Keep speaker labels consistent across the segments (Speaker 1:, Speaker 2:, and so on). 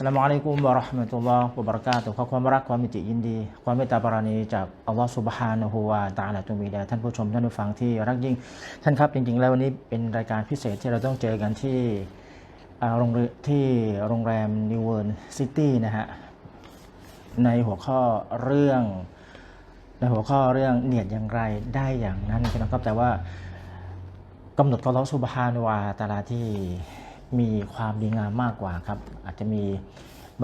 Speaker 1: สลามอะลัยกุมวะราะห์มะตุลลอฮ์วะบะเราะกาตุฮ์ขอความรักความมิตยินดี ความเมตตาปราณีจากอัลลอฮ์ซุบฮานะฮูวะตะอาลาจงมีแด่ท่านผู้ชมท่านผู้ฟังที่รักยิ่ง ท่านครับจริง ๆ แล้ววันนี้เป็นรายการพิเศษที่เราต้องเจอกันที่อ่าโรงที่โรงแรมนิวเวิร์นซิตี้นะฮะในหัวข้อเรื่องในหัวข้อเรื่องเนียดอย่างไรได้อย่างนั้นนะครับแต่ว่ากำหนดของอัลลอฮฺซุบฮานุวาตะอาลาที่ มีความดีงามมากกว่าครับ อาจจะมี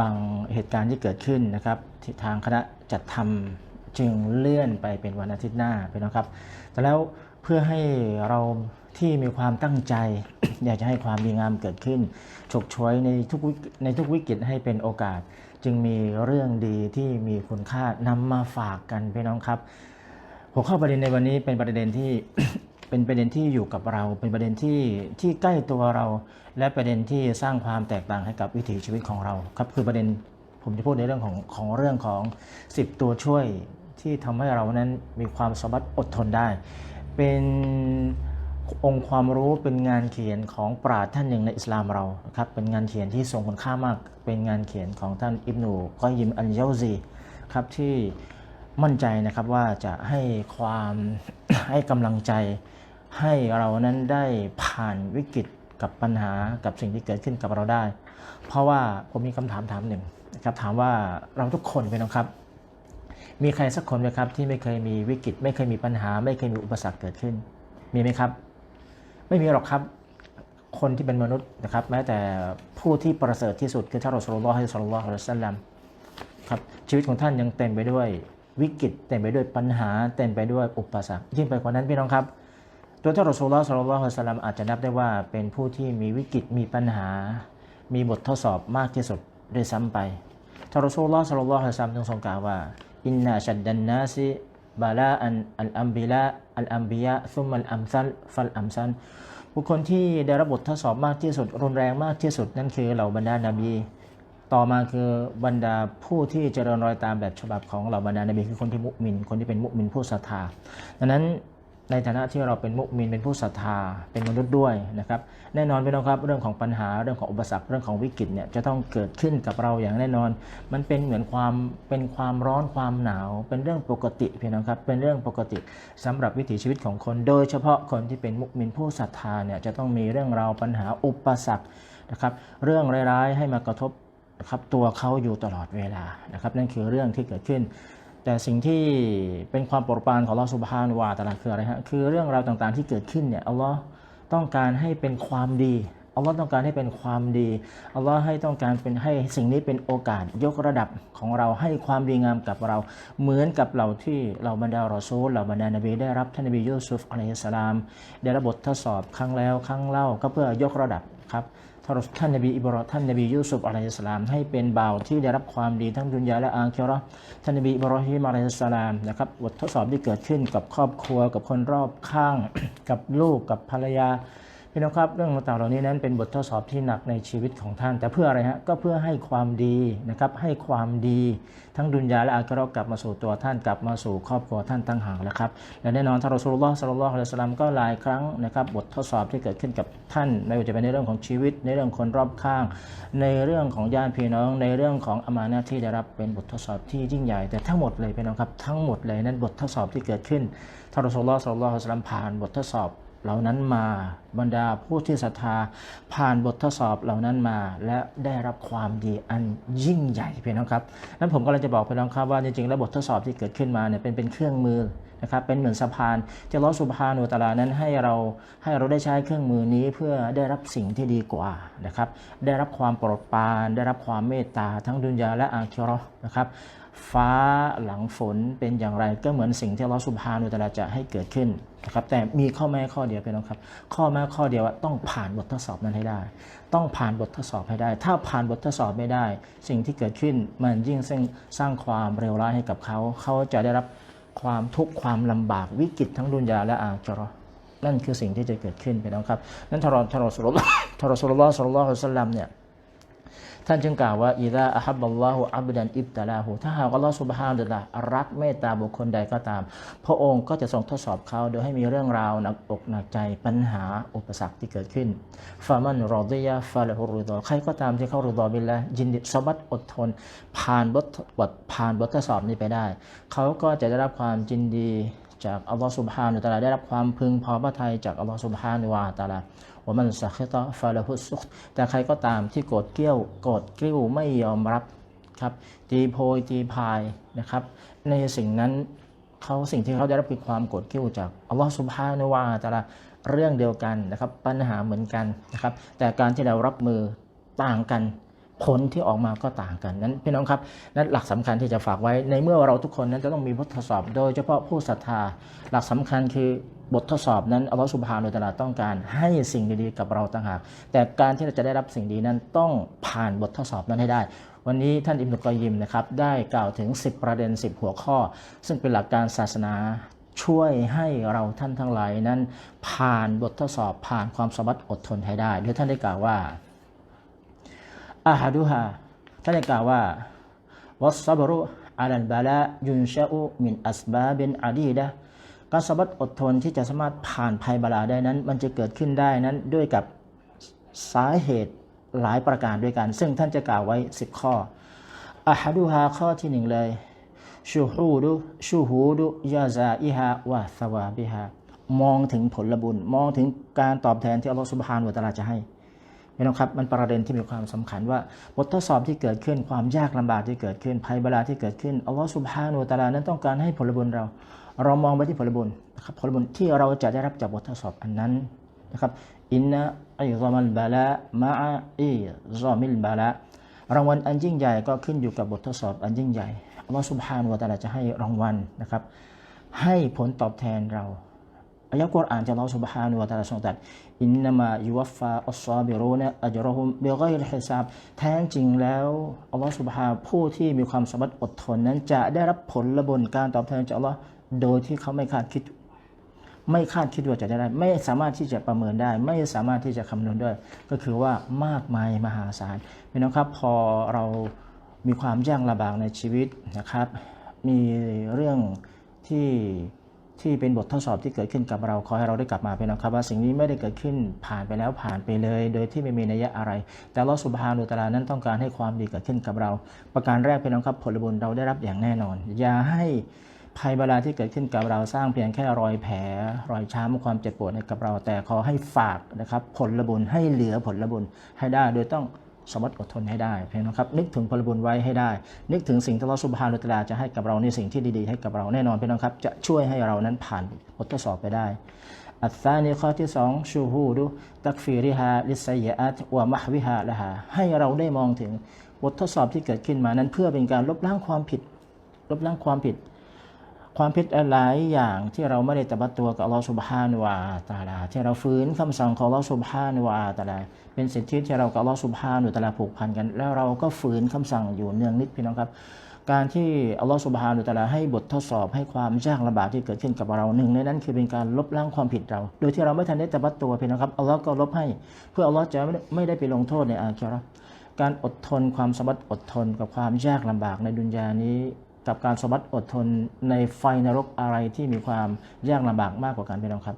Speaker 1: บางเหตุการณ์ที่เกิดขึ้นนะครับที่ทางคณะจัดทำจึงเลื่อนไปเป็นวันอาทิตย์หน้าไปนะครับ แต่แล้วเพื่อให้เราที่มีความตั้งใจ อยากจะให้ความดีงามเกิดขึ้น ฉกฉวยในทุกวิกในทุกวิกฤตให้เป็นโอกาส จึงมีเรื่องดีที่มีคุณค่านำมาฝากกันพี่น้องครับหัวข้อประเด็นในวันนี้เป็นประเด็นที่ เป็นประเด็นที่อยู่กับเรา เป็นประเด็นที่ที่ใกล้ตัวเรา และประเด็นที่สร้างความแตกต่างให้กับวิถีชีวิตของเราครับคือประเด็นผมจะพูดในเรื่องของของเรื่องของ 10 ตัวช่วยที่ทำให้เรานั้นมีความสามารถอดทนได้ เป็นองค์ความรู้เป็นงานเขียนของปราชญ์ท่านหนึ่งในอิสลามเราครับเป็นงานเขียนที่ทรงคุณค่ามาก เป็นงานเขียนของท่านอิบนูกอยยิมอันเยาซีครับที่ มั่นใจนะครับว่าจะให้ความให้กำลังใจ ให้เรานั้นได้ผ่านวิกฤตกับปัญหากับสิ่งที่เกิดขึ้นกับเราได้ เพราะว่าผมมีคำถามถามหนึ่งนะครับถามว่าเราทุกคนเป็นะครับ มีใครสักคนไหมครับที่ไม่เคยมีวิกฤต ไม่เคยมีปัญหา ไม่เคยมีอุปสรรคเกิดขึ้น มีไหมครับ ไม่มีหรอกครับคนที่เป็นมนุษย์นะครับแม้แต่ผู้ที่ประเสริฐที่สุดคือท่านรอสูลุลลอฮ์ศ็อลลัลลอฮุอะลัยฮิวะซัลลัมครับชีวิตของท่านยังเต็มไปด้วย วิกฤตเต็มไปด้วยปัญหาเต็มไปด้วยอุปสรรคยิ่งไปกว่านั้นพี่น้องครับ ตัวท่านรอสูลุลลอฮ์ศ็อลลัลลอฮุอะลัยฮิวะซัลลัมอาจจะนับได้ว่าเป็นผู้ที่มีวิกฤตมีปัญหา มีบททดสอบมากที่สุดด้วยซ้ำไปท่านรอสูลุลลอฮ์ศ็อลลัลลอฮุอะลัยฮิวะซัลลัมทรงกล่าวว่าอินนาชัดดันนาซิบาลาอันอัลอัมบิลาอัลอัมบิยะซุมมัลอัมซัลฟัลอัมซันบุคคลที่ได้รับบททดสอบมากที่สุดรุนแรงมากที่สุดนั่นคือเหล่าบรรดานาบี ต่อมาคือบรรดาผู้ที่เจริญรอยตามแบบฉบับของเหล่าบรรดานบีคือคนที่มุมิน คนที่เป็นมุมินผู้ศรัทธาดังนั้นในฐานะที่เราเป็นมุมินเป็นผู้ศรัทธาเป็นมนุษย์ด้วยนะครับแน่นอนพี่น้องครับเรื่องของปัญหาเรื่องของอุปสรรคเรื่องของวิกฤตเนี่ยจะต้องเกิดขึ้นกับเราอย่างแน่นอน มันเป็นเหมือนความเป็นความร้อนความหนาว เป็นเรื่องปกติพี่น้องครับเป็นเรื่องปกติสำหรับวิถีชีวิตของคน โดยเฉพาะคนที่เป็นมุมินผู้ศรัทธาเนี่ยจะต้องมีเรื่องราวปัญหาอุปสรรคนะครับเรื่องร้ายๆให้มากระทบ นะครับตัวเขาอยู่ตลอดเวลานะครับนั่นคือเรื่องที่เกิดขึ้น แต่สิ่งที่เป็นความโปรดปรานของลอสุบฮานวาตะอาลาคืออะไรฮะคือเรื่องราวต่างๆที่เกิดขึ้นเนี่ยอัลลอฮ์ต้องการให้เป็นความดีอัลลอฮ์ต้องการให้เป็นความดีอัลลอฮ์ให้ต้องการเป็นให้สิ่งนี้เป็นโอกาสยกระดับของเราให้ความดีงามกับเรา เหมือนกับเราที่เราบรรดารอซูลเราบรรดานบีได้รับท่านนบียูซุฟอะลัยฮิสสลาม ได้รับบททดสอบครั้งแล้วครั้งเล่าก็เพื่อยกระดับครับ ท่านท่านนบีอิบรอท่านนบียูซุฟอะลัยฮิสสลามให้เป็นบ่าวที่ได้รับความดีทั้งดุนยาและอาคิเราะท่านนบีอิบรอฮิมอะลัยฮิสสลามนะครับบททดสอบที่เกิดขึ้นกับครอบครัวกับคนรอบข้าง กับลูกกับภรรยา พี่น้องครับเรื่องต่างๆเหล่านี้นั้นเป็นบททดสอบที่หนักในชีวิตของท่าน แต่เพื่ออะไรฮะก็เพื่อให้ความดีนะครับให้ความดีทั้งดุนยาและอาคราะกลับมาสู่ตัวท่านกลับมาสู่ครอบครัวท่านตั้งห่ากแล้วครับและแน่นอนท่านรอสูลุลลอฮ์สัลลัลลอฮุอะลัยฮิวะซัลลัมก็หลายครั้งนะครับบททดสอบที่เกิดขึ้นกับท่าน ไม่ว่าจะเป็นในเรื่องของชีวิต ในเรื่องคนรอบข้าง ในเรื่องของญาติพี่น้อง ในเรื่องของอามานะที่ได้รับเป็นบททดสอบที่ยิ่งใหญ่ แต่ทั้งหมดเลยพี่น้องครับทั้งหมดเลยนั้นบททดสอบที่เกิดขึ้นท่านรอสูลุลลอฮ์สัลลัลลอฮุอะลัยฮิวะซัลลัมผ่านบททดสอบ เหล่านั้นมา บรรดาผู้ที่ศรัทธาผ่านบททดสอบเหล่านั้นมา และได้รับความดีอันยิ่งใหญ่เพี่น้องครับนั้นผมก็เลยจะบอกพี่น้องครับว่าจริงๆแล้วบททดสอบที่เกิดขึ้นมาเนี่ยเป็นเป็นเครื่องมือนะครับเป็นเหมือนสะพานที่ลอสุบฮานุวะตาลานั้นให้เราให้เราได้ใช้เครื่องมือนี้เพื่อได้รับสิ่งที่ดีกว่านะครับได้รับความโปรดปราน ได้รับความเมตตาทั้งดุนยาและอาคิราะห์นะครับ ฟ้าหลังฝนเป็นอย่างไรก็เหมือนสิ่งที่อัลลอฮฺสุบฮานุวะตะอาลาจะให้เกิดขึ้นนะครับแต่มีข้อแม้ข้อเดียวพี่น้องครับ ข้อแม้ข้อเดียวว่าต้องผ่านบททดสอบนั้นให้ได้ ต้องผ่านบททดสอบให้ได้ ถ้าผ่านบททดสอบไม่ได้ สิ่งที่เกิดขึ้นมันยิ่งสร้างความเร็วร้ายให้กับเขา เขาจะได้รับความทุกข์ความลำบากวิกฤตทั้งดุนยาและอาคิเราะห์นั่นคือสิ่งที่จะเกิดขึ้นพี่น้องครับนั่นทารอทารอสุลลทารอสุลลอสุลลัลลอฮุอะลัยฮิวะซัลลัมเนี่ย ท่านจึงกล่าวว่าอิดะอัฮับบัลลอฮุอับดันอิบตะลาหูถ้าหากอัลลอฮฺสุบฮานะฮูวะตะอาลารักเมตตาบุคคลใดก็ตาม พระองค์ก็จะทรงทดสอบเขาโดยให้มีเรื่องราวหนักอกหนักใจปัญหาอุปสรรคที่เกิดขึ้นฟามันรอดิยะฟาลฮุรุดอใครก็ตามที่เขารุดอบิลละยินดีสบัดอดทน ผ่านบทบทผ่านบททดสอบนี้ไปได้ เขาก็จะได้รับความยินดีจากอัลลอฮฺสุบฮานุตะอาลาได้รับความพึงพอพระทัยจากอัลลอฮฺสุบฮานุวาตะอาลา ว่ามันสักตฟาละฮุสุขแต่ใครก็ตามที่โกรธเกลี้ยวโกรธกริ้วไม่ยอมรับครับตีโพยตีพายนะครับ ในสิ่งนั้นเขาสิ่งที่เขาได้รับคือความโกรธเกลี้ยวจากอัลลอฮฺสุบฮานุวาตะอาลาเรื่องเดียวกันนะครับ ปัญหาเหมือนกันนะครับ แต่การที่เรารับมือต่างกันผลที่ออกมาก็ต่างกันนั้นพี่น้องครับนั้นหลักสำคัญที่จะฝากไว้ในเมื่อเราทุกคนนั้นจะต้องมีบททดสอบ โดยเฉพาะผู้ศรัทธาหลักสำคัญคือ บททดสอบนั้นอัลลอฮฺสุบฮานุตะลาต้องการให้สิ่งดีๆกับเราต่างหาก แต่การที่เราจะได้รับสิ่งดีนั้นต้องผ่านบททดสอบนั้นให้ได้ วันนี้ท่านอิบนุกอยิมนะครับได้กล่าวถึง 10 ประเด็น 10 หัวข้อ ซึ่งเป็นหลักการศาสนาช่วยให้เราท่านทั้งหลายนั้น ผ่านบททดสอบผ่านความสามารถอดทนให้ได้โดยท่านได้กล่าวว่าอาฮาดูฮาท่านได้กล่าวว่าวัสซับรุอาลัลบาลายุนชาอุมินอัสบาบินอาดีดะ การสบัดอดทนที่จะสามารถผ่านภัยบาลาได้นั้น มันจะเกิดขึ้นได้นั้นด้วยกับสาเหตุหลายประการด้วยกัน ซึ่งท่านจะกล่าวไว้ 10 ข้ออาฮาดูฮาข้อที่หนึ่งเลยชูฮูดุชูฮูดุยาซาอิฮาวะสวาบิฮามองถึงผลบุญ มองถึงการตอบแทนที่อัลลอฮฺสุบฮานุวะตะอาลาจะให้พี่น้องครับมันประเด็นที่มีความสำคัญว่าบททดสอบที่เกิดขึ้นความยากลำบากที่เกิดขึ้นภัยบาลาที่เกิดขึ้นอัลลอฮฺสุบฮานุตะลานั้นต้องการให้ผลบุญเรา เรามองไปที่ผลบุญนะครับผลบุญที่เราจะได้รับจากบททดสอบอันนั้นนะครับอินนะอิซามัลบาละมาอิซามิลบาละรางวัลอันยิ่งใหญ่ก็ขึ้นอยู่กับบททดสอบอันยิ่งใหญ่อัลลอฮฺสุบฮานวะตาลาจะให้รางวัลนะครับ ให้ผลตอบแทนเราอายะกุรอานจากอัลลอฮฺสุบฮานวะตาลาทรงตรัสอินนามายุวฟาอัลซาบิรูนะอัจรอฮุมเบไกอยฮิซับแท้จริงแล้วอัลลอฮฺสุบฮานผู้ที่มีความสมบัติอดทนนั้นจะได้รับผลบนการตอบแทนจากอัลลอฮฺ โดยที่เขาไม่คาดคิด ไม่คาดคิดว่าจะได้ ไม่สามารถที่จะประเมินได้ ไม่สามารถที่จะคำนวณด้วยก็คือว่ามากมายมหาศาลพี่น้องครับพอเรามีความยากลำบากในชีวิตนะครับ มีเรื่องที่ที่เป็นบททดสอบที่เกิดขึ้นกับเราขอให้เราได้กลับมาเป็นนะครับ ว่าสิ่งนี้ไม่ได้เกิดขึ้นผ่านไปแล้วผ่านไปเลย โดยที่ไม่มีนัยยะอะไร แต่ลอสุบฮานุตลานั้นต้องการให้ความดีเกิดขึ้นกับเรา ประการแรกเป็นนะครับผลบุญเราได้รับอย่างแน่นอน อย่าให้ ภัยบาลาที่เกิดขึ้นกับเราสร้างเพียงแค่รอยแผล รอยช้ำความเจ็บปวดให้กับเรา แต่ขอให้ฝากนะครับผลบุญให้เหลือผลบุญให้ได้ โดยต้องสมรรถอดทนให้ได้เพียงนะครับนึกถึงผลบุญไว้ให้ได้ นึกถึงสิ่งที่เราสุบฮานุตะลาจะให้กับเราในสิ่งที่ดีๆให้กับเราแน่นอนเพี่น้องครับจะช่วยให้เรานั้นผ่านบททดสอบไปได้ อัลซานีข้อที่สองชูฮูดุตักฟีริฮาลิสยอัตวะมะฮวิฮาละฮาให้เราได้มองถึงบททดสอบที่เกิดขึ้นมานั้น เพื่อเป็นการลบล้างความผิด ลบล้างความผิด ความผิดหลายอย่างที่เราไม่ได้ตบัดตัวกับอัลลอฮฺสุบฮานวาตาลาที่เราฝืนคำสั่งของอัลลอฮฺสุบฮานวาตาลาเป็นสิทธิที่เรากับอัลลอฮฺสุบฮานุตาลาผูกพันกัน แล้วเราก็ฝืนคำสั่งอยู่เนืองนิดพี่น้องครับ การที่อัลลอฮฺสุบฮานุตาลาให้บททดสอบให้ความยากลำบากที่เกิดขึ้นกับเราหนึ่งในนั้นคือเป็นการลบล้างความผิดเรา โดยที่เราไม่ทันได้ตบัดตัวพี่น้องครับอัลลอฮ์ก็ลบให้ เพื่ออัลลอฮ์จะไม่ได้ไปลงโทษในอาคิราะห์การอดทนความสมบัติอดทนกับความยากลำบากในดุนยานี้ กับการสมบัติอดทนในไฟนรกอะไรที่มีความยากลำบากมากกว่ากันพี่น้องครับ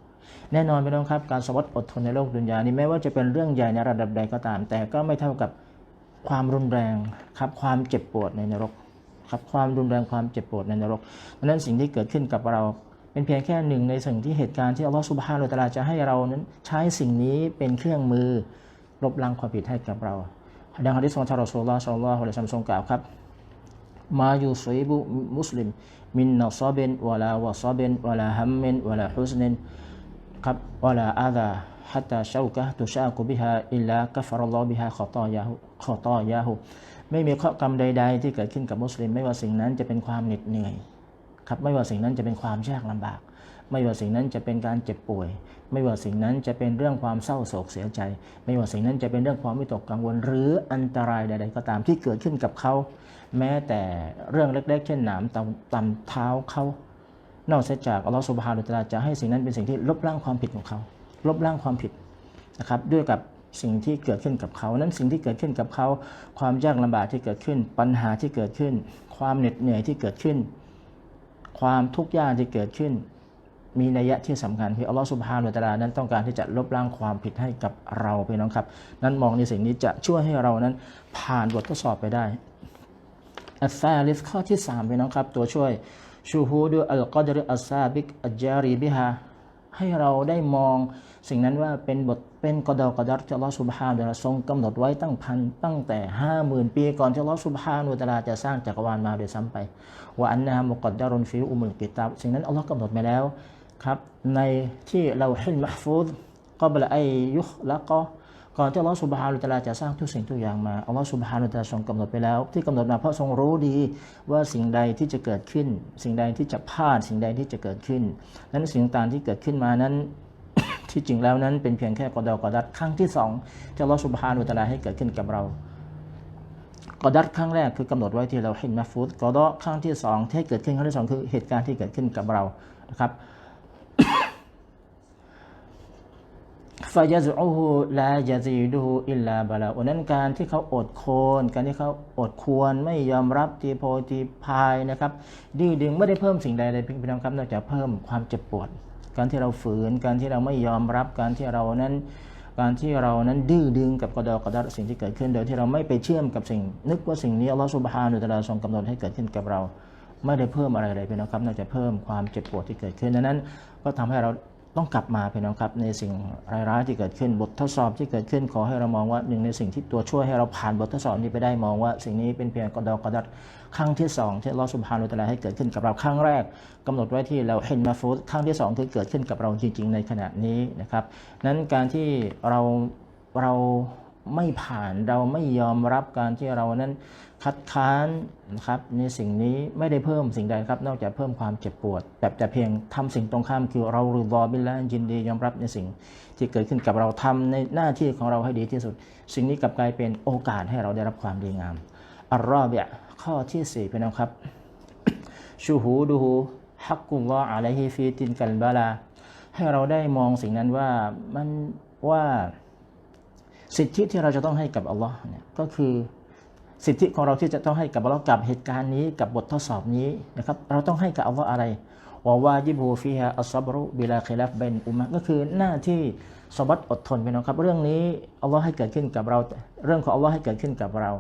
Speaker 1: แน่นอนพี่น้องครับ การสมบัติอดทนในโลกดุนยานี้แม้ว่าจะเป็นเรื่องใหญ่ในระดับใดก็ตาม แต่ก็ไม่เท่ากับความรุนแรงครับความเจ็บปวดในนรกครับความรุนแรงความเจ็บปวดในนรกเพราะนั้นสิ่งที่เกิดขึ้นกับเราเป็นเพียงแค่หนึ่งในสิ่งที่เหตุการณ์ที่อัลลอฮฺสุบฮานุตะอาลาจะให้เรานั้นใช้สิ่งนี้เป็นเครื่องมือลบล้างความผิดให้กับเราดังฮะดิษของท่ารอสูลลลอฮ์ศ็อลลัลลอฮุอะลัยฮิวะซัลลัมทรงกล่าวครับ มายูซีบุมุสลิมมินนัซาบินวะลาวะซาบินวะลาฮัมมินวะลาฮุซนินครับวะลาอาดาฮัตตาชาวกะตุชากุบิฮาอิลากัฟรอัลอฮ์บิฮาขอตอยาหุขอตอยาหุไม่มีข้อกรรมใด ๆ ที่เกิดขึ้นกับมุสลิม ไม่ว่าสิ่งนั้นจะเป็นความเหน็ดเหนื่อยครับไม่ว่าสิ่งนั้นจะเป็นความยากลำบาก ไม่ว่าสิ่งนั้นจะเป็นการเจ็บป่วย ไม่ว่าสิ่งนั้นจะเป็นเรื่องความเศร้าโศกเสียใจ ไม่ว่าสิ่งนั้นจะเป็นเรื่องความวิตกกังวล หรืออันตรายใด ๆ ก็ตามที่เกิดขึ้นกับเขา แม้แต่เรื่องเล็กๆ เช่นหนามตำตำเท้าเขานอกจากอัลลอฮฺสุบฮานุตะอาลาจะให้สิ่งนั้นเป็นสิ่งที่ลบล้างความผิดของเขา ลบล้างความผิดนะครับด้วยกับสิ่งที่เกิดขึ้นกับเขา นั้นสิ่งที่เกิดขึ้นกับเขา ความยากลำบากที่เกิดขึ้น ปัญหาที่เกิดขึ้น ความเหน็ดเหนื่อยที่เกิดขึ้น ความทุกข์ยากที่เกิดขึ้น มีนัยยะที่สำคัญคืออัลลอฮฺสุบฮานุตะอาลานั้นต้องการที่จะลบล้างความผิดให้กับเราพี่น้องครับ นั้นมองในสิ่งนี้จะช่วยให้เรานั้นผ่านบททดสอบไปได้ อัลซาลิสข้อที่3พี่น้องครับ ตัวช่วยชูฮูดูอัลกอดรอัลซาบิกอัจารีบิฮาให้เราได้มองสิ่งนั้นว่าเป็นบทเป็นกอดอกอดัรที่อัลลอฮฺสุบฮานุตะลาทรงกำหนดไว้ตั้งพันตั้งแต่ห้าหมื่นปีก่อนที่อัลลอฮฺสุบฮานุวะตะลาจะสร้างจักรวาลมาโดยซ้ำไปว่าอันนามุกอดดารุนฟิอุมุลกิตาบสิ่งนั้นอัลลอฮ์กำหนดมาแล้วครับในที่เราฮิลมะห์ฟูดก็บละไอยุคละก็ ก่อนที่อัลลอฮฺสุบฮานุตะลาจะสร้างทุกสิ่งทุกอย่างมาอัลลอฮฺสุบฮานุตะลาทรงกำหนดไปแล้ว ที่กำหนดมาเพราะทรงรู้ดีว่าสิ่งใดที่จะเกิดขึ้น สิ่งใดที่จะพลาด สิ่งใดที่จะเกิดขึ้นนั้นสิ่งต่างที่เกิดขึ้นมานั้นที่จริงแล้วนั้นเป็นเพียงแค่กอดอกอดัดครั้งที่สองที่อัลลอฮฺสุบฮานุตะลาให้เกิดขึ้นกับเรากอดัดครั้งแรกคือกำหนดไว้ที่เราเห็นมาฟูดกอดอครั้งที่สองที่เกิดขึ้นครั้งที่สองคือเหตุการณ์ที่เกิดขึ้นกับเรานะครับ ฟายาซุอูฮูลาจาซีดูอิลลาบาลาอันนั้นการที่เขาอดโคนการที่เขาอดควรไม่ยอมรับตีโพตีพายนะครับดื้อดึงไม่ได้เพิ่มสิ่งใดเลยพี่น้องครับนอกจากเพิ่มความเจ็บปวด การที่เราฝืนการที่เราไม่ยอมรับการที่เรานั้น การที่เรานั้นดื้อดึงกับกระดอกระดัดสิ่งที่เกิดขึ้น โดยที่เราไม่ไปเชื่อมกับสิ่ง นึกว่าสิ่งนี้อัลลอฮฺสุบฮานุตะลาทรงกำหนดให้เกิดขึ้นกับเรา ไม่ได้เพิ่มอะไรเลยพี่น้องครับนอกจากเพิ่มความเจ็บปวดที่เกิดขึ้นดังนั้น ก็ทำให้เรา ต้องกลับมาพี่น้องครับในสิ่งร้ายๆที่เกิดขึ้นบททดสอบที่เกิดขึ้นขอให้เรามองว่าหนึ่งในสิ่งที่ตัวช่วยให้เราผ่านบททดสอบนี้ไปได้มองว่า สิ่งนี้เป็นเพียงกระดอกระดัดครั้งที่สองที่ลอสุภานุตะอาลาให้เกิดขึ้นกับเราครั้งแรกกำหนดไว้ที่เราเห็นมาฟูดครั้งที่สองคือเกิดขึ้นกับเราจริง ๆ ในขณะนี้นะครับนั้นการที่เราเรา ไม่ผ่านเราไม่ยอมรับการที่เรานั้นคัดค้านนะครับในสิ่งนี้ไม่ได้เพิ่มสิ่งใดครับ นอกจากเพิ่มความเจ็บปวดแต่แต่เพียงทำสิ่งตรงข้ามคือเรารือบอบิลละยินดียอมรับในสิ่งที่เกิดขึ้นกับเราทำในหน้าที่ของเราให้ดีที่สุด สิ่งนี้กลับกลายเป็นโอกาสให้เราได้รับความดีงามอัลรอเบียข้อที่สี่เป็นครับชูหูดูหูฮักกุลลออะลัยฮิฟีตินกัลบาลาให้เราได้มองสิ่งนั้นว่ามันว่า สิทธิที่เราจะต้องให้กับอัลลอฮ์เนี่ยก็คือสิทธิของเราที่จะต้องให้กับอัลลอฮ์กับเหตุการณ์นี้กับบททดสอบนี้นะครับเราต้องให้กับอัลลอฮ์อะไรวาวาจิบูฟีฮาอัลซับรุบิลาคลัฟเบนอุมะก็คือหน้าที่สบัดอดทนไปนะครับ เรื่องนี้อัลลอฮ์ให้เกิดขึ้นกับเรา เรื่องของอัลลอฮ์ให้เกิดขึ้นกับเรา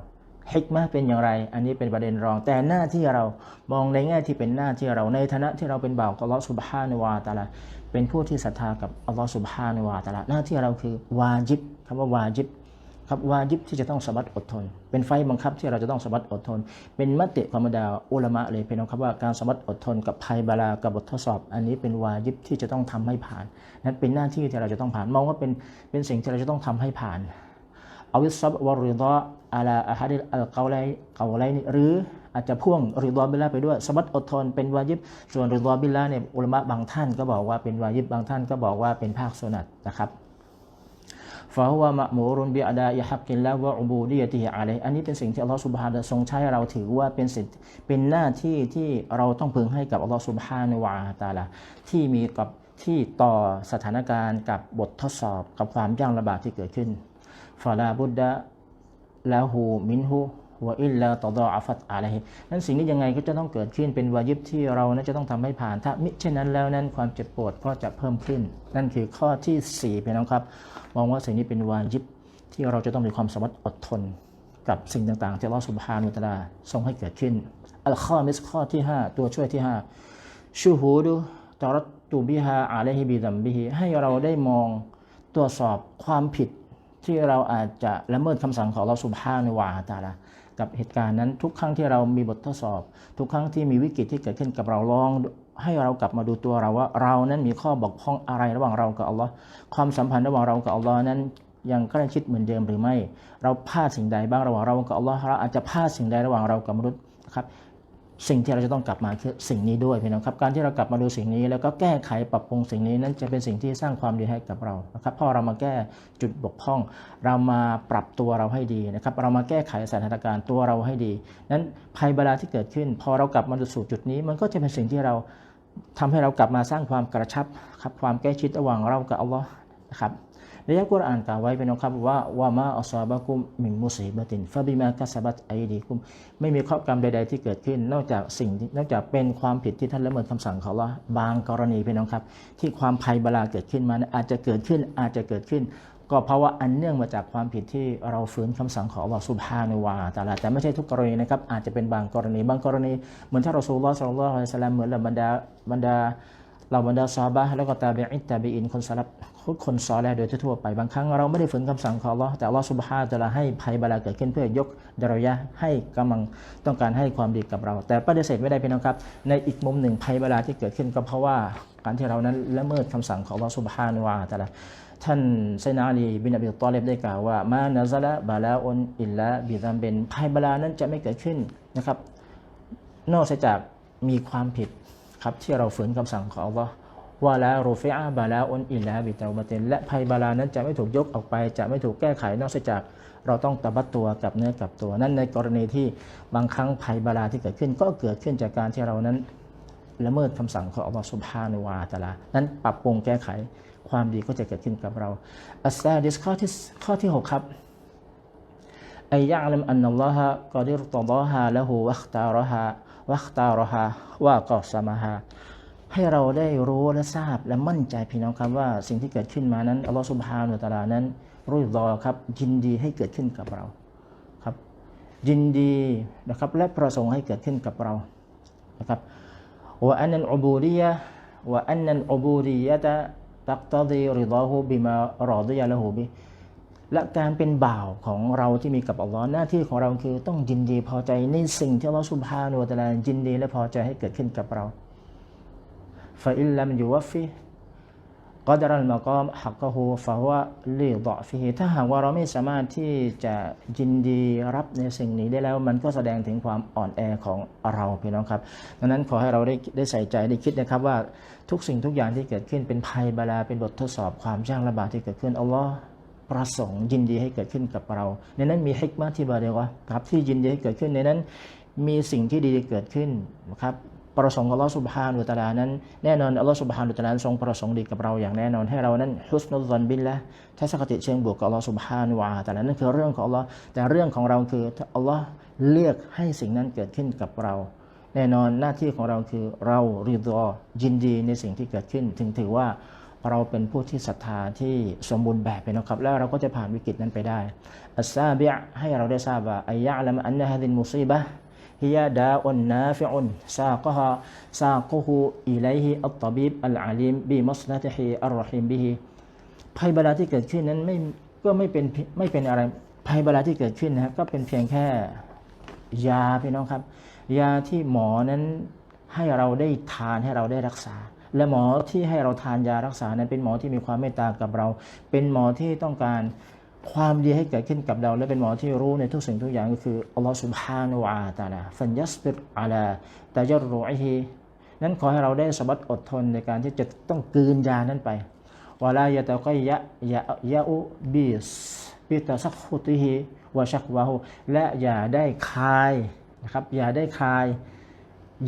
Speaker 1: ฮิกมะเป็นอย่างไร อันนี้เป็นประเด็นรอง แต่หน้าที่เรามองในแง่ที่เป็นหน้าที่เราในฐานะที่เราเป็นบ่าวของอัลลอฮ์สุบฮานุวาตาลาเป็นผู้ที่ศรัทธากับอัลลอฮ์สุบฮานุวาตาลาหน้าที่เราคือวาจิบ คำว่าวาจิบครับวาจิบที่จะต้องสบัดอดทน เป็นไฟบังคับที่เราจะต้องสบัดอดทน เป็นมติของบรรดาอุลมะเลยเป็นครับว่าการสบัดอดทน กับภัยบาลากับบททดสอบ อันนี้เป็นวาจิบที่จะต้องทำให้ผ่าน นั้นเป็นหน้าที่ที่เราจะต้องผ่านมองว่าเป็นเป็นสิ่งที่เราจะต้องทำให้ผ่านอาวิซับวริดออาลาอาฮัดิอัลเกาไลเกาไลนี่หรืออาจจะพ่วงริดอบิลลาไปด้วยสบัดอดทนเป็นวาจิบ ส่วนริดอบิลลาเนี่ยอุลมะบางท่านก็บอกว่าเป็นวาจิบบางท่านก็บอกว่าเป็นภาคสุนัตนะครับ ฟาฮุวะมะมูรุนบิอาดาอิฮักกินละวะอุบูดียติฮิอะลัยอันนี้เป็นสิ่งที่อัลลอฮฺสุบฮานะทรงใช้เราถือว่าเป็นสิทธิเป็นหน้าที่ที่เราต้องพึงให้กับอัลลอฮฺสุบฮานะวะตาลาที่มีกับที่ต่อสถานการณ์กับบททดสอบกับความยากลำบากที่เกิดขึ้นฟาลาบุดดะละหูมินหู วอิลลาตอดออาฟัตอะไรนั้นสิ่งนี้ยังไงก็จะต้องเกิดขึ้นเป็นวายิบที่เรานั้นจะต้องทำให้ผ่าน ถ้ามิเช่นนั้นแล้วนั้นความเจ็บปวดก็จะเพิ่มขึ้น นั่นคือข้อที่4ี่พี่น้องครับ มองว่าสิ่งนี้เป็นวายิบที่เราจะต้องมีความสามารถอดทน กับสิ่งต่างๆที่เราสุบฮานุตะลาทรงให้เกิดขึ้น อัลข้อมิสข้อที่ 5 ตัวช่วยที่ 5 ชูฮูดูตอรัตตูบิฮาอาเลฮิบิดัมบิฮิให้เราได้มองตรวจสอบความผิดที่เราอาจจะละเมิดคำสั่งของเราสุบฮานุวาตาลา กับเหตุการณ์นั้น ทุกครั้งที่เรามีบททดสอบ ทุกครั้งที่มีวิกฤตที่เกิดขึ้นกับเราลองให้เรากลับมาดูตัวเราว่า เรานั้นมีข้อบกพร่องอะไรระหว่างเรากับอัลลอฮ์ความสัมพันธ์ระหว่างเรากับอัลลอฮ์นั้นยังใกล้ชิดเหมือนเดิมหรือไม่ เราพลาดสิ่งใดบ้างระหว่างเรากับอัลลอฮ์เราอาจจะพลาดสิ่งใดระหว่างเรากับมนุษย์ครับ สิ่งที่เราจะต้องกลับมาคือสิ่งนี้ด้วยพี่น้องครับ การที่เรากลับมาดูสิ่งนี้ แล้วก็แก้ไขปรับปรุงสิ่งนี้นั้นจะเป็นสิ่งที่สร้างความดีให้กับเรานะครับพอเรามาแก้จุดบกพร่อง เรามาปรับตัวเราให้ดีนะครับ เรามาแก้ไขสถานการณ์ตัวเราให้ดี นั้นภัยบาลาที่เกิดขึ้น พอเรากลับมาสู่จุดนี้ มันก็จะเป็นสิ่งที่เราทำให้เรากลับมาสร้างความกระชับครับความใกล้ชิดระหว่างเรากับอัลลอฮ์นะครับ ในยักกุรอานกล่าวไว้เป็นนะครับว่าว่ามาอัลซาบะกุมมินมุสีบะตินฟะบิมากัสบัตไอดีกุม ไม่มีข้อกรรมใด ๆ ที่เกิดขึ้น นอกจากสิ่งนอกจากเป็นความผิดที่ท่านละเมิดคำสั่งของเราบางกรณีเป็นนะครับ ที่ความภัยบาลาเกิดขึ้นมาอาจจะเกิดขึ้นอาจจะเกิดขึ้นก็เพราะว่าอันเนื่องมาจากความผิดที่เราฝืนคำสั่งของอัลลอฮฺซุบฮานุวาตาลาแต่ไม่ใช่ทุกกรณีนะครับอาจจะเป็นบางกรณี บางกรณีเหมือนท่านรอซูลลอฮ์สัลลัลลอฮุอะลัยฮิวะซัลลัมเหมือนเหล่าบรรดาบรรดา เหล่าบรรดาซอฮาบะแล้วก็ตาบอิตตาบอินคนสลับคนซอและโดยทั่วไปบางครั้งเราไม่ได้ฝืนคำสั่งของอัลลอฮ์แต่อัลลอฮ์ซุบฮานะฮูวะตะอาลาให้ภัยบาลาเกิดขึ้นเพื่อยกดารยะให้กำลังต้องการให้ความดีกับเรา แต่ปฏิเสธไม่ได้พี่น้องครับ ในอีกมุมหนึ่งภัยบาลาที่เกิดขึ้นก็เพราะว่าการที่เรานั้นละเมิดคำสั่งของอัลลอฮ์ซุบฮานะฮูวะตะอาลาท่านไซนาอาลีบินอบีตอเลบได้กล่าวว่ามานาซาละบาลาอุนอิลละบิซัมเบนภัยบาลานั้นจะไม่เกิดขึ้นนะครับนอกจากมีความผิด ครับที่เราฝืนคำสั่งของอัลลอฮ์ว่าและรูฟิอาบาลาอุนอิลลบิตาบะเตนและภัยบาลานั้นจะไม่ถูกยกออกไป จะไม่ถูกแก้ไขนอกจากเราต้องตบัดตัวกับเนื้อกับตัว นั่นในกรณีที่บางครั้งภัยบาลาที่เกิดขึ้นก็เกิดขึ้นจากการที่เรานั้นละเมิดคำสั่งของอัลลอฮฺสุบฮานุวาตะลา นั้นปรับปรุงแก้ไขความดีก็จะเกิดขึ้นกับเราอัสซาดิสข้อที่ข้อที่ 6 ครับอัยะลัมอันนัลลอฮะกอดิรตดอฮาละหูวัคตาระฮา วัคตารฮาว่ากอสมาฮาให้เราได้รู้และทราบและมั่นใจพี่น้องครับว่าสิ่งที่เกิดขึ้นมานั้นอัลลอฮฺสุบฮานุตาลานั้นรู้รอครับยินดีให้เกิดขึ้นกับเราครับ ยินดีนะครับและประสงค์ให้เกิดขึ้นกับเรานะครับว่าอันนั้นอบูดียะว่าอันนั้นอบูดียะตะตักตดีริดาหูบิมารอดียะละหูบิ และการเป็นบ่าวของเราที่มีกับอัลลอฮ์หน้าที่ของเราคือต้องยินดีพอใจในสิ่งที่อัลลอฮ์สุบฮานุวะตะลายินดีและพอใจให้เกิดขึ้นกับเราฟาอิลลัมยูวฟฟิกอดรัลมากอมฮักกะฮูฟะฮวะลีดอฟิถ้าหากว่าเราไม่สามารถที่จะยินดีรับในสิ่งนี้ได้แล้วมันก็แสดงถึงความอ่อนแอของเราพี่น้องครับ ดังนั้นขอให้เราได้ได้ใส่ใจได้คิดนะครับว่าทุกสิ่งทุกอย่างที่เกิดขึ้นเป็นภัยบาลาเป็นบททดสอบความยากลำบากที่เกิดขึ้นอัลลอฮ์ ประสงค์ยินดีให้เกิดขึ้นกับเรา ในนั้นมีฮิกมาที่บาเรียกว่าครับที่ยินดีให้เกิดขึ้นในนั้น มีสิ่งที่ดีเกิดขึ้นนะครับประสงค์ของอัลลอฮฺสุบฮานุตะลานั้นแน่นอนอัลลอฮฺสุบฮานุตะลาทรงประสงค์ดีกับเราอย่างแน่นอนให้เรานั้นฮุสนุซันบินละทัศนคติเชิงบวกกับอัลลอฮฺสุบฮานุวาตะลานั่นคือเรื่องของอัลลอฮ์แต่เรื่องของเราคืออัลลอฮ์เลือกให้สิ่งนั้นเกิดขึ้นกับเรา แน่นอนหน้าที่ของเราคือเราริดอยินดีในสิ่งที่เกิดขึ้น ถึงถือว่า เราเป็นผู้ที่ศรัทธาที่สมบูรณ์แบบไปนะครับ แล้วเราก็จะผ่านวิกฤตนั้นไปได้อัสซาบิะให้เราได้ทราบว่าอายะละมันนะฮะดินมุซีบะฮิยาดาอุนนาฟิอุนซากะฮะซากะฮูอิเลัยฮิอัตตบิบอัลอาลิมบีมัสนะติฮิอัลรอฮิมบิฮิภัยบาลาที่เกิดขึ้นนั้นไม่ก็ไม่เป็นไม่เป็นอะไรภัยบาลาที่เกิดขึ้นนะครับก็เป็นเพียงแค่ยาพี่น้องครับ ยาที่หมอนั้นให้เราได้ทานให้เราได้รักษา และหมอที่ให้เราทานยารักษานั้นเป็นหมอที่มีความเมตตากับเรา เป็นหมอที่ต้องการความดีให้เกิดขึ้นกับเรา และเป็นหมอที่รู้ในทุกสิ่งทุกอย่างก็คืออัลลอฮฺสุบฮานุวาตาลาฟันยัสบิรอาลาตายรุอิฮีนั้นขอให้เราได้สบัดอดทนในการที่จะต้องกืนยานั้นไปวลายะตะกยะยะยะอุบิสบิตาสักขุติฮีวะชักวะฮูและอย่าได้คายนะครับอย่าได้คาย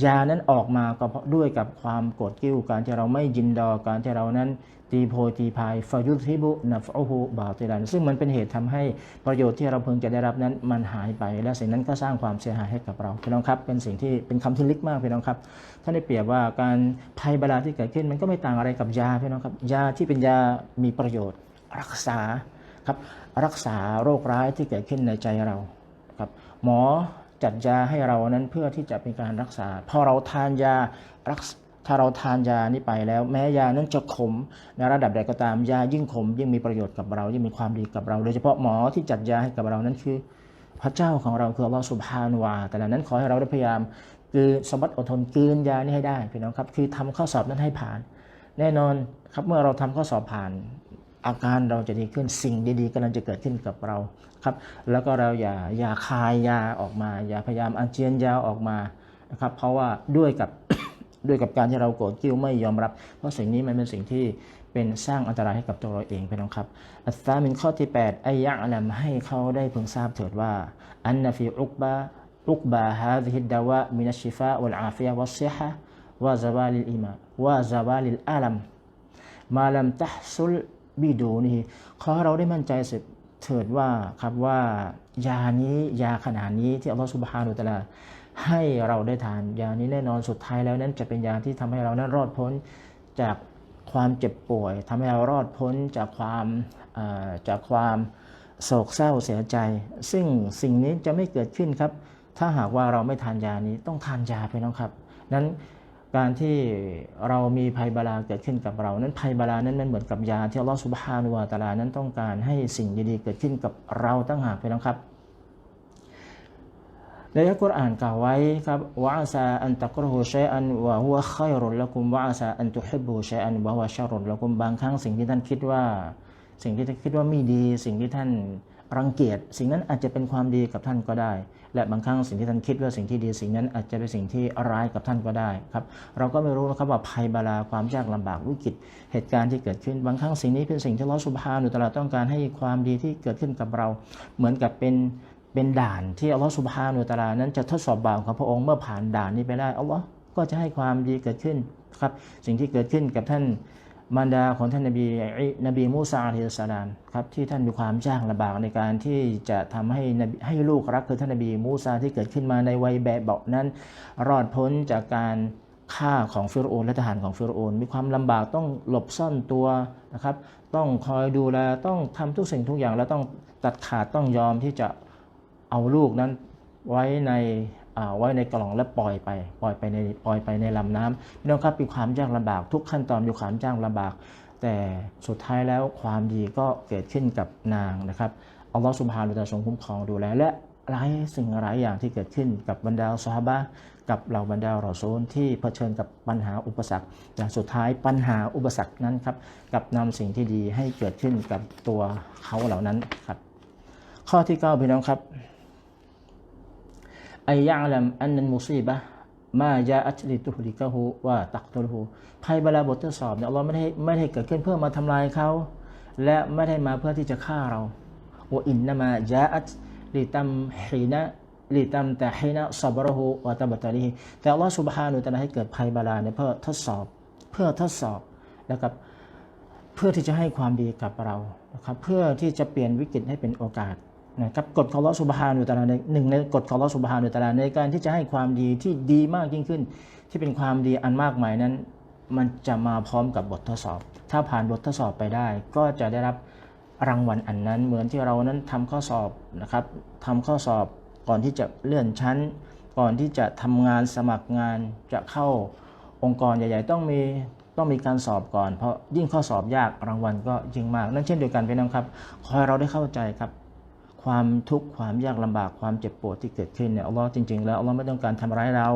Speaker 1: ยานั้นออกมาก็เพราะด้วยกับความโกรธกิ้ว การที่เราไม่ยินดอ การที่เรานั้นตีโพตีพายฟายุทิบุนัฟอูฮูบาติลันซึ่งมันเป็นเหตุทำให้ประโยชน์ที่เราเพิ่งจะได้รับนั้นมันหายไป และสิ่งนั้นก็สร้างความเสียหายให้กับเราพี่น้องครับเป็นสิ่งที่เป็นคำที่ลึกมากพี่น้องครับท่านได้เปรียบว่าการภัยบาลาที่เกิดขึ้นมันก็ไม่ต่างอะไรกับยาพี่น้องครับยาที่เป็นยามีประโยชน์ รักษาครับรักษาโรคร้ายที่เกิดขึ้นในใจเราครับหมอ จัดยาให้เรานั้นเพื่อที่จะเป็นการรักษา พอเราทานยารักถ้าเราทานยานี้ไปแล้ว แม้ยานั้นจะขมในระดับใดก็ตามยายิ่งขม ยิ่งมีประโยชน์กับเรา ยิ่งมีความดีกับเรา โดยเฉพาะหมอที่จัดยาให้กับเรานั้นคือ พระเจ้าของเราคืออัลลอฮฺสุบฮานุวาแต่ละนั้นขอให้เราได้พยายามคือสมบัติอดทนกืนยานี้ให้ได้พี่น้องครับคือทำข้อสอบนั้นให้ผ่าน แน่นอนครับเมื่อเราทำข้อสอบผ่าน อาการเราจะดีขึ้นสิ่งดีๆกำลังจะเกิดขึ้นกับเราครับ แล้วก็เราอย่าอย่าคายยาออกมา อย่าพยายามอาเจียนยาออกมานะครับ เพราะว่าด้วยกับด้วยกับการที่เราโกรธกิ้วไม่ยอมรับ เพราะสิ่งนี้มันเป็นสิ่งที่เป็นสร้างอันตรายให้กับตัวเราเองพี่น้องครับ อัสซามินข้อที่8อายะอัลมให้เขาได้พึงทราบเถิดว่า อันนฟีอุกบาอุกบาฮาซิฮิดดาวะมินัชชิฟาวัลอาฟิยะวัสซิฮะวะซาวาลิลอิมาวะซาวาลิลอาลัมมาลัมตัฮซุล บิดูนี่ขอให้เราได้มั่นใจเสร็จเถิดว่าครับว่ายานี้ยาขนาดนี้ที่อัลลอฮฺสุบฮานุตะลาให้เราได้ทานยานี้แน่นอนสุดท้ายแล้วนั้นจะเป็นยาที่ทำให้เรานั้นรอดพ้นจากความเจ็บป่วยทำให้เรารอดพ้นจากความจากความโศกเศร้าเสียใจ ซึ่งสิ่งนี้จะไม่เกิดขึ้นครับ ถ้าหากว่าเราไม่ทานยานี้ต้องทานยาไปน้องครับ นั้น การที่เรามีภัยบาลาเกิดขึ้นกับเรา นั้นภัยบาลานั้นมันเหมือนกับยาที่อัลลอฮฺสุบฮานุวาตาลานั้นต้องการให้สิ่งดีๆ เกิดขึ้นกับเราตั้งหากไปน้องครับในอัลกุรอานกล่าวไว้ครับวะอาซาอันตักรหูชัยอันวะฮุวะขัยรุลละกุมวะอาซาอันตุฮิบบูชัยอันวะฮุวะชารุลละกุมบางครั้งสิ่งที่ท่านคิดว่า สิ่งที่ท่านคิดว่าไม่ดี สิ่งที่ท่าน รังเกียจสิ่งนั้นอาจจะเป็นความดีกับท่านก็ได้ และบางครั้งสิ่งที่ท่านคิดว่าสิ่งที่ดีสิ่งนั้นอาจจะเป็นสิ่งที่ร้ายกับท่านก็ได้ครับเราก็ไม่รู้นะครับว่าภัยบาลาความยากลำบากวิกฤตเหตุการณ์ที่เกิดขึ้นบางครั้งสิ่งนี้เป็นสิ่งที่อัลอสุบฮานุตะอาลาต้องการให้ความดีที่เกิดขึ้นกับเรา เหมือนกับเป็นเป็นด่านที่อัลลอฮฺสุบฮานุตาลานั้นจะทดสอบบ่าวของพระองค์เมื่อผ่านด่านนี้ไปได้อัลลอฮ์ก็จะให้ความดีเกิดขึ้นครับสิ่งที่เกิดขึ้นกับท่าน มารดาของท่านนบีนบีมูซาอะลัยฮิสสลามครับที่ท่านมีความยากลำบากในการที่จะทำให้ให้ลูกรักคือท่านนบีมูซาที่เกิดขึ้นมาในวัยแบะเบาะนั้น รอดพ้นจากการฆ่าของฟิรโอนและทหารของฟิรโอนมีความลำบากต้องหลบซ่อนตัวนะครับ ต้องคอยดูแลต้องทำทุกสิ่งทุกอย่าง แล้วต้องตัดขาดต้องยอมที่จะเอาลูกนั้นไว้ใน ไว้ในกล่องและปล่อยไป ปล่อยไปในปล่อยไปในลำน้ำพี่น้องครับมีความยากลำบาก ทุกขั้นตอนมีความยากลำบาก แต่สุดท้ายแล้วความดีก็เกิดขึ้นกับนางนะครับอัลลอฮฺสุบฮานุตะอาทรงคุ้มครองดูแลและหลายสิ่งหลายอย่างที่เกิดขึ้นกับบรรดาซอฮาบะกับเหล่าบรรดารอซูลที่เผชิญกับปัญหาอุปสรรคแต่สุดท้ายปัญหาอุปสรรคนั้นครับกับนำสิ่งที่ดีให้เกิดขึ้นกับตัวเขาเหล่านั้นครับข้อที่เก้าพี่น้องครับ อายะลัมอันนันมุซีบะมาจาอัตลิตุฮลิกะฮูว่าตักตุลฮูภัยบาลาบททดสอบเนี่ยเราไม่ได้ไม่ได้เกิดขึ้นเพื่อมาทำลายเขา และไม่ได้มาเพื่อที่จะฆ่าเราว่าอินนามาจาอัตลิตัมฮีนะลิตัมแตะฮีนะซับรฮูวะตับตะลีฮิแต่อัลลอฮฺสุบฮานุตะอาลาให้เกิดภัยบาลาเนี่ยเพื่อทดสอบ เพื่อทดสอบแล้วกับเพื่อที่จะให้ความดีกับเรานะครับเพื่อที่จะเปลี่ยนวิกฤตให้เป็นโอกาส นะครับกฎของอัลอสุบฮานุตาลาในหนึ่งในกฎของอัลอสุบฮานุตาลาในการที่จะให้ความดีที่ดีมากยิ่งขึ้น ที่เป็นความดีอันมากมายนั้น มันจะมาพร้อมกับบททดสอบ ถ้าผ่านบททดสอบไปได้ ก็จะได้รับรางวัลอันนั้นเหมือนที่เรานั้นทำข้อสอบนะครับทำข้อสอบก่อนที่จะเลื่อนชั้น ก่อนที่จะทำงานสมัครงานจะเข้าองค์กรใหญ่ๆ ต้องมีต้องมีการสอบก่อน เพราะยิ่งข้อสอบยากรางวัลก็ยิ่งมาก นั่นเช่นเดียวกันพี่น้องครับ ขอให้เราได้เข้าใจครับ ความทุกข์ความยากลำบากความเจ็บปวดที่เกิดขึ้นเนี่ยอัลลอฮ์จริงๆ แล้วอัลลอฮ์ไม่ต้องการทำร้ายเรา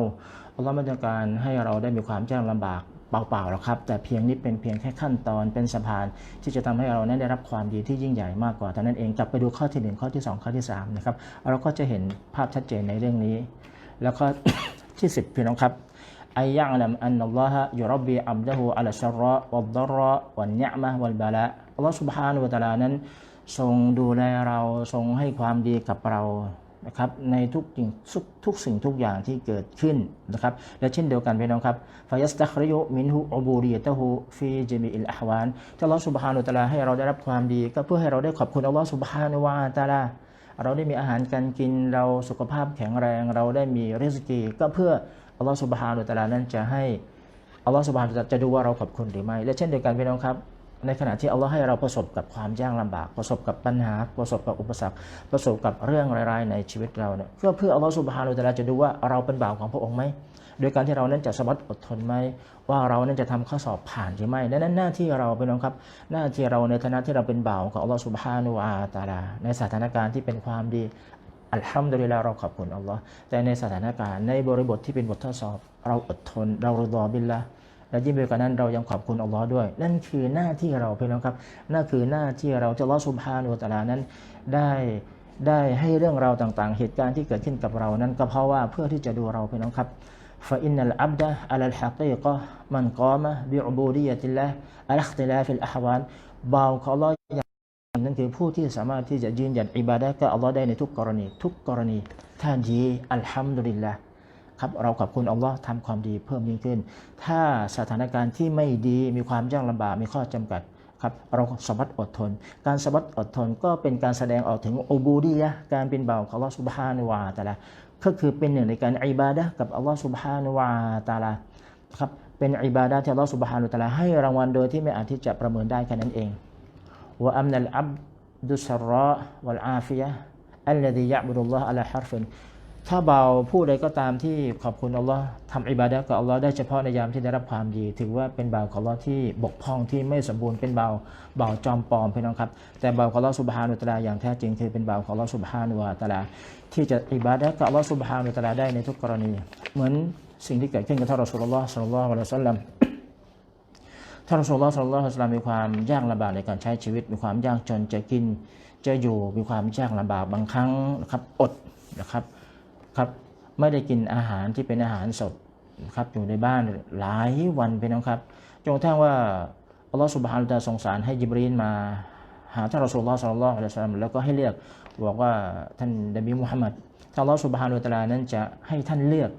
Speaker 1: อัลลอฮ์ไม่ต้องการให้เราได้มีความยากลำบากเปล่าๆหรอกครับ แต่เพียงนี้เป็นเพียงแค่ขั้นตอนเป็นสะพาน ที่จะทำให้เรานั้นได้รับความดีที่ยิ่งใหญ่มากกว่าเท่านั้นเองกลับไปดูข้อที่หนึ่งข้อที่สองข้อที่สามนะครับเราก็จะเห็นภาพชัดเจนในเรื่องนี้ แล้วก็ ที่สิบพี่น้องครับอัยยะลัมอันนัลลอฮะยุรบบีอับดะฮูอัลชัรระวัลดระวัลเนมะวัลบาละอัลลอฮ์ سبحانه และ تعالى นั้น ทรงดูแลเราทรงให้ความดีกับเรานะครับในทุกสิ่งทุกทุกสิ่งทุกอย่างที่เกิดขึ้นนะครับและเช่นเดียวกันพี่น้องครับฟายัสตัคริยุมินหุอบูรียะตะฮูฟีจมีอิลอาฮวานที่อัลลอฮฺสุบฮานุตะลาให้เราได้รับความดี ก็เพื่อให้เราได้ขอบคุณอัลลอฮฺสุบฮานุวาตะลาเราได้มีอาหารการกินเราสุขภาพแข็งแรง เราได้มีริสกีก็เพื่ออัลลอฮฺสุบฮานุตะลานั้นจะให้อัลลอฮฺสุบฮานุตะลาจะดูว่าเราขอบคุณหรือไม่และเช่นเดียวกันพี่น้องครับ ในขณะที่อัลลอฮ์ให้เราประสบกับความยากลำบาก ประสบกับปัญหา ประสบกับอุปสรรค ประสบกับเรื่องร้ายๆในชีวิตเราเนี่ยเพื่อเพื่ออัลลอฮ์สุบฮานุตะลาจะดูว่าเราเป็นบ่าวของพระองค์ไหมโดยการที่เรานั้นจะสบัดอดทนไหมว่าเรานั้นจะทำข้อสอบผ่านหรือไม่และนั้นหน้าที่เราเป็นน้องครับ หน้าที่เราในฐานะที่เราเป็นบ่าวของอัลลอฮ์สุบฮานุอาตาลา ในสถานการณ์ที่เป็นความดีอัลฮัมดุลิลลาเราขอบคุณอัลลอฮ์แต่ในสถานการณ์ในบริบทที่เป็นบททดสอบ เราอดทนเรารอบิลละ และยิ่งไปกว่านั้นเรายังขอบคุณอัลลอฮ์ด้วย นั่นคือหน้าที่เราเพี่น้องครับนั่นคือหน้าที่เราจะลอสุบฮานุตะลานั้นได้ได้ให้เรื่องราวต่างๆ เหตุการณ์ที่เกิดขึ้นกับเรานั้น ก็เพราะว่าเพื่อที่จะดูเราเพี่น้องครับฟาอินนัลอับดะอัลลฮักีกะมันกามะบิอุบูดียะติลละอัลอิคติลาฟิลอะฮวานบ่าวของอัลลอฮ์อย่างนั่นคือผู้ที่สามารถที่จะยืนหยัดอิบาดะห์กับอัลลอฮ์ได้ในทุกกรณี ทุกกรณีท่านยีอัลฮัมดุลิลละ ครับเราขอบคุณอัลลอฮ์ทำความดีเพิ่มยิ่งขึ้น ถ้าสถานการณ์ที่ไม่ดีมีความยากลำบากมีข้อจำกัดครับเราสบัดอดทน การสบัดอดทนก็เป็นการแสดงออกถึงอูบูดียะการเป็นบ่าวของอัลลอฮฺสุบฮานุวาตาลาก็คือเป็นหนึ่งในการอิบาดะกับอัลลอฮฺสุบฮานุวาตาลาครับเป็นอิบาดะที่อัลลอฮฺสุบฮานุตาลาให้รางวัลโดยที่ไม่อาจที่จะประเมินได้แค่นั้นเองว่าอัมนัลอับดุสรอวัลอาฟิยะอัลลดียะบุดุลลอฮ์อัลาฮารฟิน ถ้าเบาผู้ใดก็ตามที่ขอบคุณอัลลอฮ์ทำอิบาดะกับอัลลอฮ์ได้เฉพาะในยามที่ได้รับความดี ถือว่าเป็นเบาของอัลลอฮ์ที่บกพร่องที่ไม่สมบูรณ์เป็นเบาเบาจอมปลอมพี่น้องครับ แต่เบาของอัลลอฮ์สุบฮานุตะลาอย่างแท้จริงคือเป็นเบาของอัลลอฮ์สุบฮานุตะลาที่จะอิบาดะกับอัลลอฮ์สุบฮานุตะลาได้ในทุกกรณี เหมือนสิ่งที่เกิดขึ้นกับท่านรอสูลุลลอฮ์ศ็อลลัลลอฮุอะลัยฮิวะซัลลัมท่านรอสูลุลลอฮ์ศ็อลลัลลอฮุอะลัยฮิวะซัลลัมมีความยากลำบากในการใช้ชีวิตมีความยากจนจะกินจะอยู่มีความยากลำบากบางครั้งนะครับอดนะครับ ครับไม่ได้กินอาหารที่เป็นอาหารสดครับอยู่ในบ้านหลายวันเป็นะครับจนกระทั่งว่าอัลลอฮฺสุบฮานุตะอาสงสารให้ยิบรีนมาหาท่านรอสูลุลอฮ์ศ็อลลัลลอฮุอะลัยฮิวะซัลลัมแล้วก็ให้เลือกบอกว่าท่านนบีมุฮัมมัดท่านอัลลอฮฺสุบฮานุตะอาลานั้นจะให้ท่านเลือก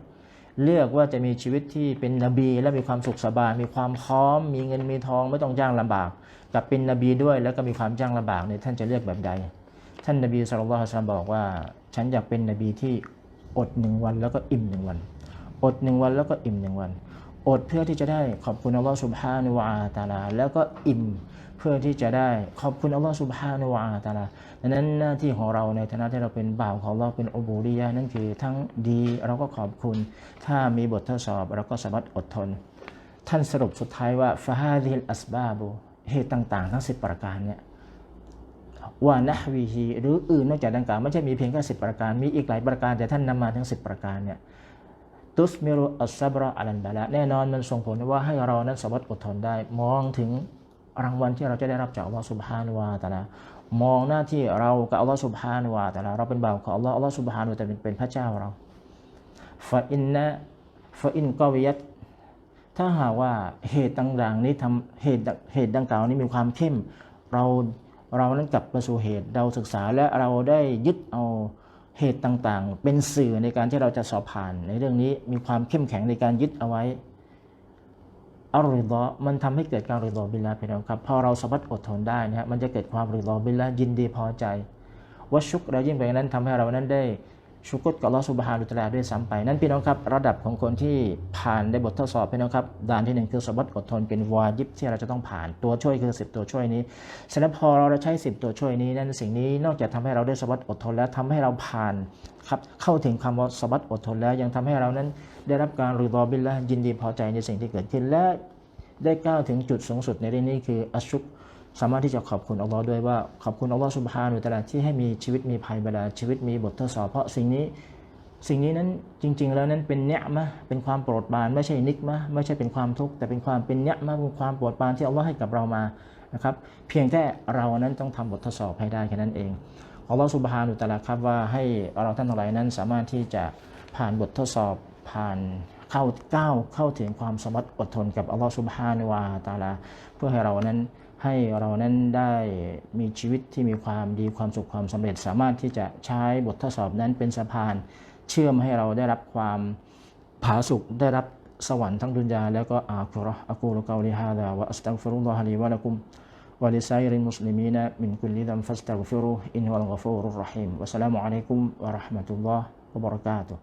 Speaker 1: เลือกว่าจะมีชีวิตที่เป็นนบี และมีความสุขสบาย มีความพร้อม มีเงินมีทองไม่ต้องยากลำบาก กับเป็นนบีด้วยแล้วก็มีความยากลำบากเนี่ยท่านจะเลือกแบบใด ท่านนบีสุลต่านบอกว่า ฉันอยากเป็นนบีที่ อดหนึ่งวันแล้วก็อิ่มหนึ่งวัน อดหนึ่งวันแล้วก็อิ่มหนึ่งวัน อดเพื่อที่จะได้ขอบคุณอัลลอฮฺสุบฮานุวาตาลา แล้วก็อิ่มเพื่อที่จะได้ขอบคุณอัลลอฮฺสุบฮานุวาตาลาดังนั้นหน้าที่ของเราในฐานะที่เราเป็นบ่าวของเราเป็นอบูดียะนั่นคือทั้งดีเราก็ขอบคุณ ถ้ามีบททดสอบเราก็สามารถอดทน ท่านสรุปสุดท้ายว่าฟาฮาดิลอัสบาบุเหตุต่างๆ ทั้งสิบประการเนี่ย ว่านะวีฮีหรืออื่นนอกจากดังกล่าวไม่ใช่มีเพียงแค่สิบประการ มีอีกหลายประการแต่ท่านนำมาทั้งสิบประการเนี่ยตุสมิรุอัสซับรออัลันบาละแน่นอนมันส่งผลว่าให้เรานั้นสามารถอดทนได้ มองถึงรางวัลที่เราจะได้รับจากอัลลอฮฺสุบฮานวาตะลามองหน้าที่เรากับอัลลอฮฺสุบฮานวาตะลาเราเป็นบ่าวของอัลลอฮฺอัลลอฮฺสุบฮานวาตะลาเป็นพระเจ้าเราฟาอินนะฟาอินกอวิยัตถ้าหากว่าเหตุต่างๆนี้ทำเหตุเหตุดังกล่าวนี้มีความเข้ม เรา เรานั้นกลับมาสู่เหตุเราศึกษาและเราได้ยึดเอาเหตุต่างๆ เป็นสื่อในการที่เราจะสอบผ่านในเรื่องนี้มีความเข้มแข็งในการยึดเอาไว้อัลริดอมันทำให้เกิดการริดอบิลลาพี่น้องครับพอเราสามารถอดทนได้นะฮะมันจะเกิดความริดอบิลลายินดีพอใจวัชุกเรายิ่งไปนั้นทำให้เรานั้นได้ ชุกรกับลอสุบฮานุตลาด้วยซ้ำไป นั่นพี่น้องครับ ระดับของคนที่ผ่านในบททดสอบพี่น้องครับด่านที่หนึ่งคือสบัติอดทนเป็นวายิบที่เราจะต้องผ่านตัวช่วยคือ 10 ตัวช่วยนี้ฉะนั้นพอเราใช้ 10 ตัวช่วยนี้ นั้นสิ่งนี้นอกจากทำให้เราได้สบัติอดทนแล้วทำให้เราผ่านครับเข้าถึงคำว่าสบัติอดทนแล้วยังทำให้เรานั้นได้รับการริดอบิลละยินดีพอใจในสิ่งที่เกิดขึ้นและได้ก้าวถึงจุดสูงสุดในเรื่องนี้คืออชุก สามารถที่จะขอบคุณอัลลอฮ์ด้วยว่าขอบคุณอัลลอฮ์สุบฮานุตะลาที่ให้มีชีวิตมีภัยเวลาชีวิตมีบททดสอบเพราะสิ่งนี้สิ่งนี้นั้นจริง ๆ แล้วนั้นเป็นเนะมะเป็นความโปรดปรานไม่ใช่นิกมะไม่ใช่เป็นความทุกข์แต่เป็นความเป็นเนะมะเป็นความโปรดปรานที่อัลลอฮ์ให้กับเรามานะครับเพียงแค่เรานั้นต้องทำบททดสอบให้ได้แค่นั้นเองอัลลอฮ์สุบฮานุตะลาครับว่าให้เราท่านทั้งหลายนั้นสามารถที่จะผ่านบททดสอบผ่านเข้าก้าวเข้าถึงความสมบัติอดทนกับอัลลอฮ์สุบฮานุวาตาลาเพื่อให้เรานั้น ให้เรานั้นได้มีชีวิตที่มีความดีความสุขความสำเร็จ สามารถที่จะใช้บททดสอบนั้นเป็นสะพานเชื่อมให้เราได้รับความผาสุกได้รับสวรรค์ทั้งดุนยาแล้วก็อาคุรออะกูลกาลิฮาดาวะอัสตัฆฟิรุลลอฮะลีวะลักุม ولسائر المسلمين من كل ذنب فاستغفروه إنه الغفور الرحيم والسلام عليكم ورحمة الله وبركاته